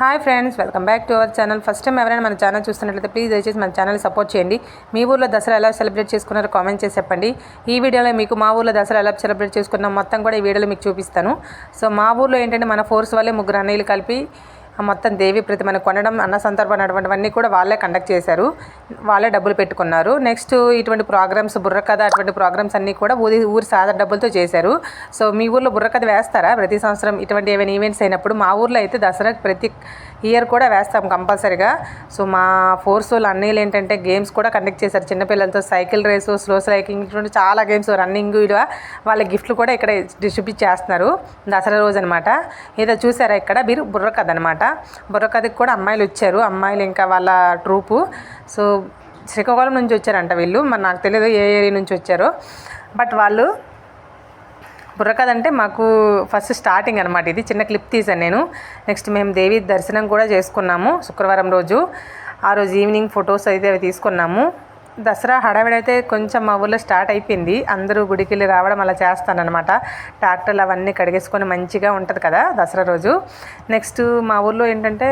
Hi friends welcome back to our channel first time ఎవరైనా మన channel చూస్తున్నట్లయితే please దయచేసి మన ఛానల్ సపోర్ట్ చేయండి. మీ ఊర్లో దసరా ఎలా సెలబ్రేట్ చేసుకున్నారో కామెంట్ చేసి చెప్పండి. ఈ వీడియోలో మీకు మా ఊర్లో దసరా ఎలా సెలబ్రేట్ చేసుకున్నాం మొత్తం కూడా ఈ వీడియోలో మీకు చూపిస్తాను. సో మా ఊర్లో ఏంటంటే మన ఫోర్స్ వాళ్ళే ముగ్గురు అన్నయ్యలు కలిపి మొత్తం దేవి ప్రతిమను కొనడం అన్న సందర్భం అటువంటివన్నీ కూడా వాళ్ళే కండక్ట్ చేశారు. వాళ్ళే డబ్బులు పెట్టుకున్నారు. నెక్స్ట్ ఇటువంటి ప్రోగ్రామ్స్ బుర్రకథ అటువంటి ప్రోగ్రామ్స్ అన్నీ కూడా ఊరి ఊరి సాదా డబ్బులతో చేశారు. సో మీ ఊర్లో బుర్రకథ వేస్తారా? ప్రతి సంవత్సరం ఇటువంటి ఏమైనా ఈవెంట్స్ అయినప్పుడు మా ఊర్లో అయితే దసరాకి ప్రతి ఇయర్ కూడా వేస్తాం కంపల్సరీగా. సో మా ఫోర్స్ అన్నీలు ఏంటంటే గేమ్స్ కూడా కండక్ట్ చేశారు. చిన్నపిల్లలతో సైకిల్ రేసు స్లో సైకింగ్ ఇటువంటి చాలా గేమ్స్ రన్నింగ్ ఇలా వాళ్ళ గిఫ్ట్లు కూడా ఇక్కడ డిస్ట్రిబ్యూట్ చేస్తున్నారు. దసరా రోజు అనమాట ఏదో చూసారా ఇక్కడ? మీరు బుర్రకథ అనమాట బుర్రకథకి కూడా అమ్మాయిలు వచ్చారు. అమ్మాయిలు ఇంకా వాళ్ళ ట్రూపు. సో శ్రీకాకుళం నుంచి వచ్చారంట వీళ్ళు. మరి నాకు తెలియదు ఏ ఏరియా నుంచి వచ్చారో. బట్ వాళ్ళు బుర్రకథ అంటే మాకు ఫస్ట్ స్టార్టింగ్ అనమాట ఇది. చిన్న క్లిప్ తీసాను నేను. నెక్స్ట్ మేము దేవి దర్శనం కూడా చేసుకున్నాము శుక్రవారం రోజు. ఆ రోజు ఈవినింగ్ ఫొటోస్ అయితే అవి తీసుకున్నాము. దసరా హడావిడైతే అయితే కొంచెం మా ఊళ్ళో స్టార్ట్ అయిపోయింది. అందరూ గుడికి వెళ్ళి రావడం అలా చేస్తానన్నమాట. ట్రాక్టర్లు అవన్నీ కడిగేసుకొని మంచిగా ఉంటుంది కదా దసరా రోజు. నెక్స్ట్ మా ఊళ్ళో ఏంటంటే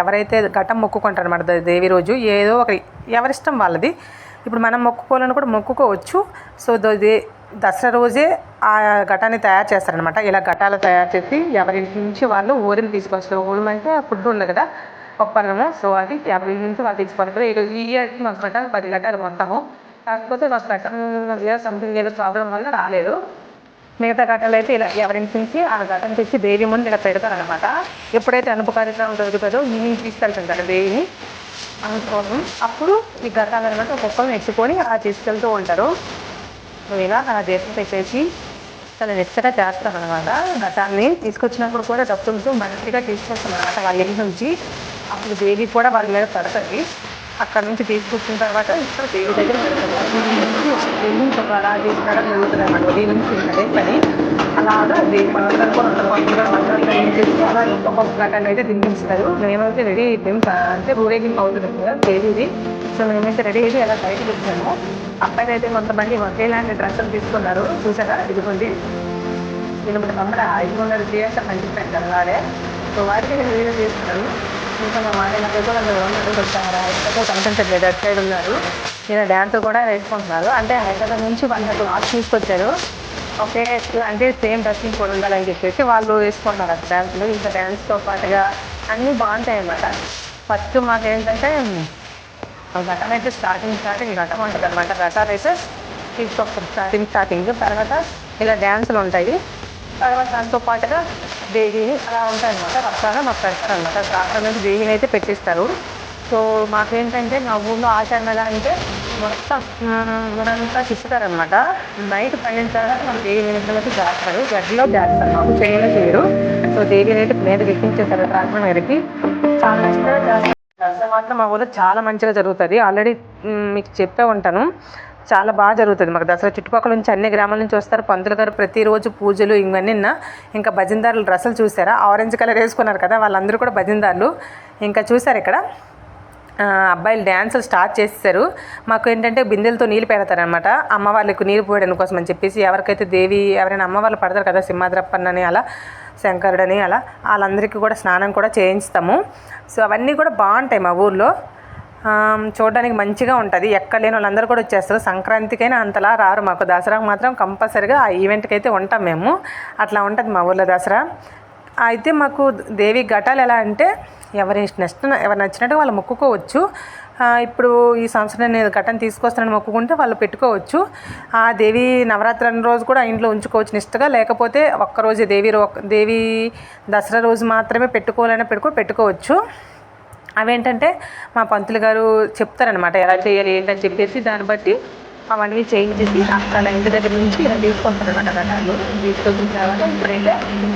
ఎవరైతే ఘటం మొక్కుకుంటారు అనమాట దేవి రోజు ఏదో ఒక ఎవరిష్టం వాళ్ళది. ఇప్పుడు మనం మొక్కుకోవాలని కూడా మొక్కుకోవచ్చు. సో దే దసరా రోజే ఆ ఘటాన్ని తయారు చేస్తారనమాట ఇలా ఘటాలు తయారు చేసి ఎవరి నుంచి వాళ్ళు ఊరిని తీసుకొస్తారు. ఊరి అంటే ఫుడ్ ఉంది కదా. పప్పన్నము. సో అది యాభై నుంచి వాళ్ళు తీసుకొస్తారు ఈ ఈ ఇయర్కి మాకు పది గంటలు మొత్తము కాకపోతే మాకు గట్టం సంథింగ్ ఏదో ప్రాబ్లం వల్ల రాలేదు. మిగతా ఘటాలు అయితే ఇలా ఎవరింటి నుంచి ఆ ఘటన తెచ్చి దేవి ముందు ఇలా పెడతారనమాట ఎప్పుడైతే అనుపు కార్యక్రమం జరుగుతుందో ఈవినింగ్ తీసుకెళ్తుంటారు దేవిని అనుకోవడం అప్పుడు ఈ ఘటాలు అనమాట ఒక్కొక్కరు నెచ్చుకొని అలా తీసుకెళ్తూ ఉంటారు. ఇలా ఆ దేశం పెట్టేసి చాలా నెచ్చగా చేస్తారు అనమాట ఘటాన్ని తీసుకొచ్చినప్పుడు కూడా డబ్బులతో మంచిగా తీసుకొస్తారు అనమాట వాళ్ళ ఇంటి నుంచి. అప్పుడు దేవి కూడా వాళ్ళ మీద పడుతుంది. అక్కడ నుంచి తీసుకొచ్చిన తర్వాత ఇక్కడ దేవి దగ్గర పెడతారు దేవి నుంచి ఒక అలా తీసుకురావడం జరుగుతుంది అనమాట దేవి నుంచి అదే పని. అలాగా దేవి మంత్రాలు కూడా ఉంటారు మంత్రాలు చేసి అలా ఒక్కొక్క ఘటాన్ని అయితే తినిపిస్తారు. మేమైతే రెడీ అయిపోయాం. అంటే ఊరేగింపు అవుతుంది కదా దేవిది. సో మేమైతే రెడీ అయితే అలా బయటకు వచ్చాము. అబ్బాయిలు అయితే కొంతమంది ఒకేలాంటి డ్రెస్సులు తీసుకున్నారు. చూసారా? ఇదిగోండి. నేను ఇప్పుడు అక్కడ ఐదు వందల అని చెప్పాను కదా వాడే. సో వారికి వీడియో చేస్తున్నారు ఇంకా మా నాకు కూడా ఉన్నారు వచ్చారా అటు సైడ్ ఉన్నారు నేను డ్యాన్స్ కూడా వేసుకుంటున్నారు అంటే హైదరాబాద్ నుంచి వాళ్ళకి వాచ్ తీసుకొచ్చారు. ఒకే అంటే సేమ్ డ్రెస్సింగ్ కూడా ఉండాలని చెప్పేసి వాళ్ళు వేసుకుంటున్నారు. అక్కడ డ్యాన్స్లు ఇంకా డ్యాన్స్తో పాటుగా అన్నీ బాగుంటాయి అన్నమాట. ఫస్ట్ మాకు ఏంటంటే ఘటన అయితే స్టార్టింగ్ స్టార్టింగ్ ఘటన ఉంటుంది అనమాట ఘటన అయితే తీసుకొస్తారు స్టార్టింగ్ స్టార్టింగ్ తర్వాత ఇలా డ్యాన్సులు ఉంటాయి. తర్వాత దాంతో పాటుగా దేవిని అలా ఉంటాయి అనమాట మాకు పెడతారు అనమాట అక్కడ నుంచి దేవిని అయితే పెట్టిస్తారు. సో మాకేంటంటే మా ఊళ్ళో ఆచరణ ఎలా అంటే మొత్తం ఊరంతా తిప్పుతారనమాట నైట్ పన్నెండు తర్వాత మన దేవి వెనకలకి దాస్తారు గడ్డిలో దాస్తారు మాకు చేయడం చేయరు. సో దేవిని అయితే మీద ఎక్కించేస్తారు రాజమండ్రి మీదకి చాలా మంచిగా దాస్తారు దసరా మాత్రం మా ఊళ్ళో చాలా మంచిగా జరుగుతుంది. ఆల్రెడీ మీకు చెప్పే ఉంటాను. చాలా బాగా జరుగుతుంది. మాకు దసరా చుట్టుపక్కల నుంచి అన్ని గ్రామాల నుంచి వస్తారు. పంతులు గారు ప్రతిరోజు పూజలు ఇవన్నీ ఇంకా భజనదారులు డ్రెస్సులు చూసారా? ఆరెంజ్ కలర్ వేసుకున్నారు కదా వాళ్ళందరూ కూడా భజనదారులు. ఇంకా చూసారు ఇక్కడ? అబ్బాయిలు డ్యాన్సులు స్టార్ట్ చేసేసారు. మాకు ఏంటంటే బిందెలతో నీళ్ళు పెడతారనమాట అమ్మ నీళ్ళు పోయడం కోసం అని చెప్పేసి ఎవరికైతే దేవి ఎవరైనా అమ్మవాళ్ళు పడతారు కదా సింహాద్రప్పన్నని అలా శంకరుడని అలా వాళ్ళందరికీ కూడా స్నానం కూడా చేయించుతాము. సో అవన్నీ కూడా బాగుంటాయి మా ఊర్లో. చూడడానికి మంచిగా ఉంటుంది. ఎక్కడ లేని వాళ్ళందరూ కూడా వచ్చేస్తారు. సంక్రాంతికైనా అంతలా రారు మాకు. దసరాకు మాత్రం కంపల్సరిగా ఆ ఈవెంట్కి అయితే ఉంటాం మేము. అట్లా ఉంటుంది మా ఊర్లో దసరా. అయితే మాకు దేవి ఘటాలు ఎలా అంటే ఎవరి నచ్చిన ఎవరు నచ్చినట్టు వాళ్ళు మొక్కుకోవచ్చు. ఇప్పుడు ఈ సంవత్సరం నేను ఘటన తీసుకొస్తానని మొక్కుకుంటే వాళ్ళు పెట్టుకోవచ్చు. ఆ దేవి నవరాత్రి రోజు కూడా ఇంట్లో ఉంచుకోవచ్చు నిష్టగా. లేకపోతే ఒక్కరోజు దేవి రో దేవి దసరా రోజు మాత్రమే పెట్టుకోవాలని పెట్టుకో పెట్టుకోవచ్చు. అవేంటంటే మా పంతులు గారు చెప్తారనమాట ఎలా చేయాలి ఏంటని చెప్పేసి దాన్ని బట్టి అవన్నీ చేయించేసి అక్కడ ఇంటి దగ్గర నుంచి ఇలా తీసుకుంటారు రకాలు తీసుకొచ్చిన తర్వాత ఇప్పుడైతే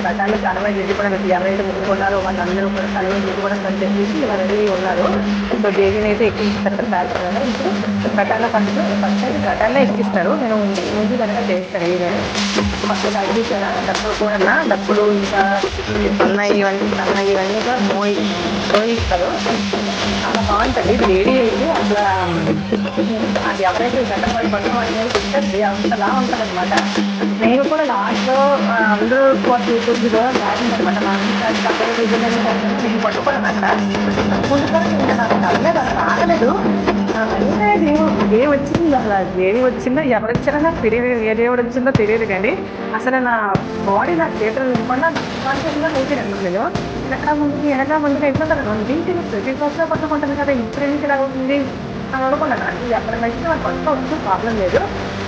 రకాలు కలవై చేసి కూడా ఎవరైతే ముట్టుకున్నారో వాళ్ళందరూ కూడా కలవై చేసి కూడా చెప్పేసి ఇలా రెడీ ఉన్నారు. సో దేవిని అయితే ఎక్కించుతారు కదా బ్యాగ్ ఇప్పుడు ఘటాల్లో ఫస్ట్ ఫస్ట్ అయితే ఘటాల్లో ఎక్కిస్తారు. నేను ముందు కనుక చేస్తాను. ఈవెన్ కొత్తగా ఇది డబ్బులు కూడా డబ్బులు ఇంకా ఉన్నాయి ఇవన్నీ ఉన్నాయి ఇవన్నీ కూడా మోయి మోయిస్తారు చాలా బాగుంటుంది ఇది వేడి అయితే అసలు అది ఎవరైతే గడ్డపడి పట్టుకోవాలి అంతలా ఉంటుంది అనమాట నేను కూడా లాస్ట్లో అందరూ చూసి కూడా రాసిందనమాట అనమాట నేను పట్టుకోవడం అక్కడ ముందుగా ఇంకా నాకు తగ్గలేదు అసలు ఆగలేదు ఏ వచ్చింది అలా? ఏది వచ్చిందో? ఎవరు వచ్చినా నాకు తెలియదు. ఏ దేవుడు వచ్చిందో తెలియదు కానీ అసలు నా బాడీ నా చేతులు నింపకుండా కాన్షియస్గా కూర్చున్నాను నేను వెనక ముందు వెనక ముందుగా ఎట్లుంటారు ఇంటిని ప్రతి క్లాస్లో పట్టుకుంటుంది కదా ఇప్పుడు ఇలా అవుతుంది అని అనుకున్నాను. అంటే ఎక్కడ అయితే నాకు పట్టుకోవచ్చు ప్రాబ్లం లేదు.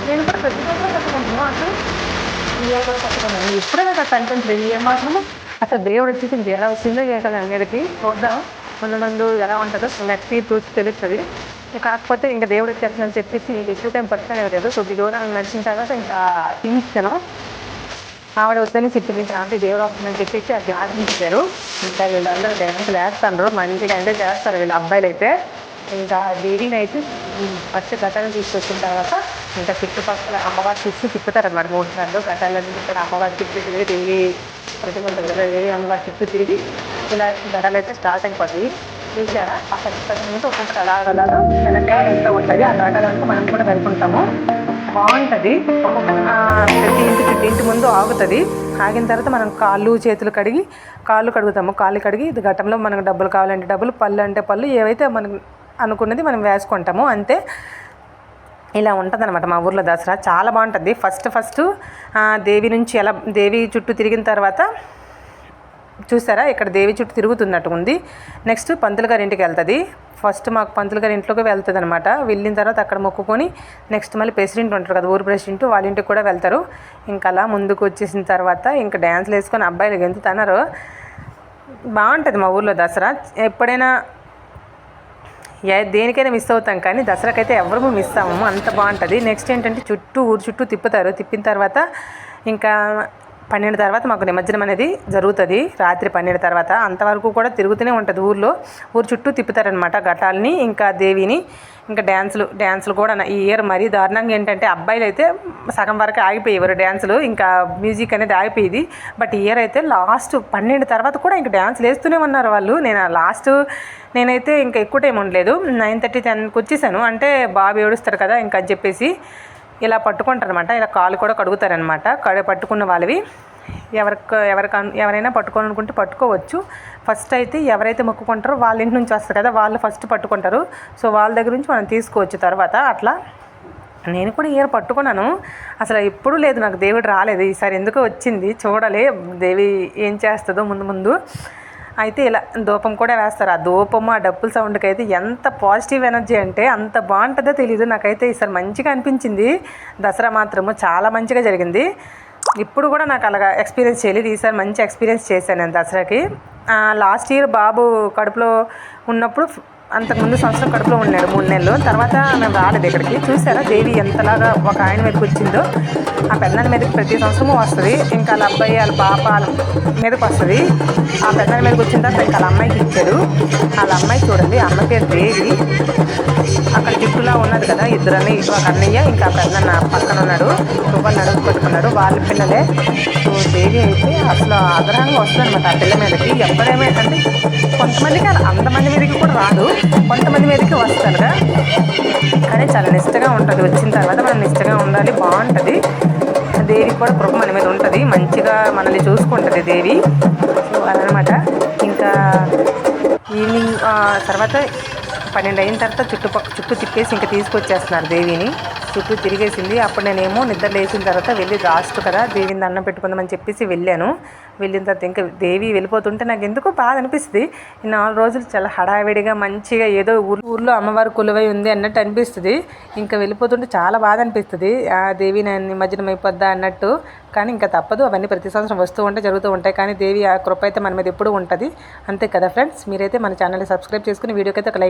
నేను కూడా ప్రతి క్లాస్లో పట్టుకుంటున్నాను అసలు పట్టుకున్నాను. ఇప్పుడే నాకు అట్లా అనిపించలేదు ఏం మాత్రము? అసలు దేవుడు వచ్చేసింది ఎలా వచ్చిందో కదా అందరికీ చూద్దాం. ముందు ముందు ఎలా ఉంటుందో నెక్స్ట్ చూసి తెలుస్తుంది. కాకపోతే ఇంకా దేవుడు వచ్చేస్తుందని చెప్పేసి ఎక్కువ టైం పట్టుకునే లేదు సో దూరం నడిచిన తర్వాత ఇంకా తినిస్తాను ఆవిడ వద్దని చెప్పింది అంటే దేవుడు వస్తుందని చెప్పేసి అది ఆశించారు ఇంకా వీళ్ళందరూ డ్యాన్స్ వేస్తారు మంచిగా అంటే చేస్తారు వీళ్ళ అబ్బాయిలు అయితే ఇంకా దేవిని అయితే ఫస్ట్ గతాన్ని తీసుకొచ్చిన తర్వాత ఇంకా చుట్టుపక్కల అమ్మవారి చూసి తిప్పుతారు అనమాట మూడు సార్లు గతాలన్నీ ఇక్కడ అమ్మవారి తిప్పి తిరిగి తిరిగి ప్రతి కదా దేవి అమ్మవారి తిప్పి తిరిగి ఇలా గతాలు అయితే స్టార్ట్ అయిపోతుంది చూసారా ఆ ఒక్కొక్కటి వెనకాల ఎంత ఉంటుంది అలాగ మనం కూడా వెళ్తుంటాము. బాగుంటుంది. ప్రతి ఇంటి ప్రతి ఇంటి ముందు ఆగుతుంది. ఆగిన తర్వాత మనం కాళ్ళు చేతులు కడిగి కాళ్ళు కడుగుతాము. కాళ్ళు కడిగి ఇది ఘట్టంలో మనకు డబ్బులు కావాలంటే డబ్బులు పళ్ళు అంటే పళ్ళు ఏవైతే మనం అనుకున్నది మనం వేసుకుంటాము. అంతే. ఇలా ఉంటుంది అనమాట మా ఊర్లో దసరా. చాలా బాగుంటుంది. ఫస్ట్ ఫస్ట్ దేవి నుంచి ఎలా దేవి చుట్టూ తిరిగిన తర్వాత చూసారా? ఇక్కడ దేవి చుట్టూ తిరుగుతున్నట్టు ఉంది. నెక్స్ట్ పంతులు గారి ఇంటికి వెళ్తుంది. ఫస్ట్ మాకు పంతులు గారి ఇంట్లోకి వెళ్తుంది అనమాట వెళ్ళిన తర్వాత అక్కడ మొక్కుకొని నెక్స్ట్ మళ్ళీ ప్రెసిడెంట్ ఉంటారు కదా ఊరు ప్రెసిడెంట్ వాళ్ళ ఇంటికి కూడా వెళ్తారు. ఇంకా అలా ముందుకు వచ్చేసిన తర్వాత ఇంకా డ్యాన్స్లు వేసుకొని అబ్బాయిలు గెంతుతున్నారు. బాగుంటుంది మా ఊర్లో దసరా. ఎప్పుడైనా ఏ దేనికైనా మిస్ అవుతాం కానీ దసరాకైతే ఎవరు మిస్ అవ్వము. అంత బాగుంటుంది. నెక్స్ట్ ఏంటంటే చుట్టూ ఊరు చుట్టూ తిప్పుతారు. తిప్పిన తర్వాత ఇంకా పన్నెండు తర్వాత మాకు నిమజ్జనం అనేది జరుగుతుంది. రాత్రి పన్నెండు తర్వాత అంతవరకు కూడా తిరుగుతూనే ఉంటుంది ఊర్లో. ఊరు చుట్టూ తిప్పుతారనమాట ఘటాలని ఇంకా దేవిని ఇంకా డ్యాన్సులు డ్యాన్సులు కూడా ఈ ఇయర్ మరీ దారుణంగా ఏంటంటే అబ్బాయిలు అయితే సగం వరకు ఆగిపోయేవారు డ్యాన్సులు ఇంకా మ్యూజిక్ అనేది ఆగిపోయేది. బట్ ఇయర్ అయితే లాస్ట్ పన్నెండు తర్వాత కూడా ఇంకా డ్యాన్సులు వేస్తూనే ఉన్నారు వాళ్ళు. నేను లాస్ట్ నేనైతే ఇంకా ఎక్కువ టైం ఉండలేదు. నైన్ థర్టీ టెన్కి వచ్చేసాను. అంటే బాబు ఏడుస్తారు కదా ఇంకా అని చెప్పేసి ఇలా పట్టుకుంటారనమాట ఇలా కాలు కూడా కడుగుతారనమాట కడ పట్టుకున్న వాళ్ళవి ఎవరికి ఎవరికి ఎవరైనా పట్టుకోవాలనుకుంటే పట్టుకోవచ్చు. ఫస్ట్ అయితే ఎవరైతే మొక్కుకుంటారో వాళ్ళ ఇంటి నుంచి వస్తారు కదా వాళ్ళు ఫస్ట్ పట్టుకుంటారు. సో వాళ్ళ దగ్గర నుంచి మనం తీసుకోవచ్చు తర్వాత అట్లా. నేను కూడా ఇయర్ పట్టుకున్నాను. అసలు ఎప్పుడూ లేదు నాకు దేవుడు రాలేదు. ఈసారి ఎందుకో వచ్చింది చూడాలి. దేవి ఏం చేస్తుందో ముందు ముందు. అయితే ఇలా ధూపం కూడా వేస్తారు. ఆ దూపం ఆ డప్పుల సౌండ్కి అయితే ఎంత పాజిటివ్ ఎనర్జీ అంటే అంత బాగుంటుందో తెలియదు నాకైతే ఈసారి మంచిగా అనిపించింది. దసరా మాత్రము చాలా మంచిగా జరిగింది. ఇప్పుడు కూడా నాకు అలాగా ఎక్స్పీరియన్స్ చేయలేదు. ఈసారి మంచి ఎక్స్పీరియన్స్ చేశాను నేను దసరాకి. లాస్ట్ ఇయర్ బాబు కడుపులో ఉన్నప్పుడు అంతకుముందు సంవత్సరం కడుపులో ఉన్నాడు మూడు నెలలు. తర్వాత మేము రాలేదు ఇక్కడికి. చూసారా దేవి ఎంతలాగా ఒక ఆయన మీదకి వచ్చిందో. ఆ పెద్దల మీదకి ప్రతి సంవత్సరము వస్తుంది. ఇంకా వాళ్ళ అబ్బాయి వాళ్ళ పాప మీదకి వస్తుంది. ఆ పెద్దల మీదకి వచ్చిన తర్వాత ఇంకా వాళ్ళ అమ్మాయికి ఇచ్చాడు వాళ్ళ అమ్మాయి చూడండి అమ్మ పేరు దేవి. అక్కడ చుట్టూలా ఉన్నది కదా ఇద్దరని ఒక అన్నయ్య ఇంకా పెద్దన్న పక్కన ఉన్నాడు. రూపాయలు నడుపు వాళ్ళ పిల్లలే. సో దేవి అయితే అసలు ఆగ్రహంగా వస్తుంది అనమాట ఆ పిల్ల మీదకి. ఎవరేమైందంటే కొంతమందికి అంతమంది మీదకి కూడా రాదు. కొంతమంది మీదకి వస్తారుగా కానీ చాలా నిష్టగా ఉంటుంది. వచ్చిన తర్వాత మనం నిష్టగా ఉండాలి బాగుంటుంది. దేవి కూడా కృప మన మీద ఉంటుంది. మంచిగా మనల్ని చూసుకుంటుంది దేవి. సో అదనమాట. ఇంకా ఈవినింగ్ తర్వాత పన్నెండు అయిన తర్వాత చుట్టుపక్క చుట్టూ తిప్పేసి ఇంకా తీసుకొచ్చేస్తున్నారు దేవిని. చుట్టూ తిరిగేసింది. అప్పుడు నేనేమో నిద్ర లేచిన తర్వాత వెళ్ళి లాస్ట్ కదా దేవిని దండం పెట్టుకుందామని చెప్పేసి వెళ్ళాను. వెళ్ళిన తర్వాత ఇంకా దేవి వెళ్ళిపోతుంటే నాకు ఎందుకో బాధ అనిపిస్తుంది. ఈ నాలుగు రోజులు చాలా హడావిడిగా మంచిగా ఏదో ఊరు ఊర్లో అమ్మవారు కొలువై ఉంది అన్నట్టు అనిపిస్తుంది. ఇంకా వెళ్ళిపోతుంటే చాలా బాధ అనిపిస్తుంది. ఆ దేవి నేను నిమజ్జనం అయిపోద్దా అన్నట్టు. కానీ ఇంకా తప్పదు. అవన్నీ ప్రతి సంవత్సరం వస్తూ ఉంటే జరుగుతూ ఉంటాయి. కానీ దేవి ఆ కృప అయితే మన మీద ఎప్పుడు ఉంటుంది. అంతే కదా ఫ్రెండ్స్? మీరైతే మన ఛానల్ని సబ్స్క్రైబ్ చేసుకుని వీడియోకి అయితే ఒక లైక్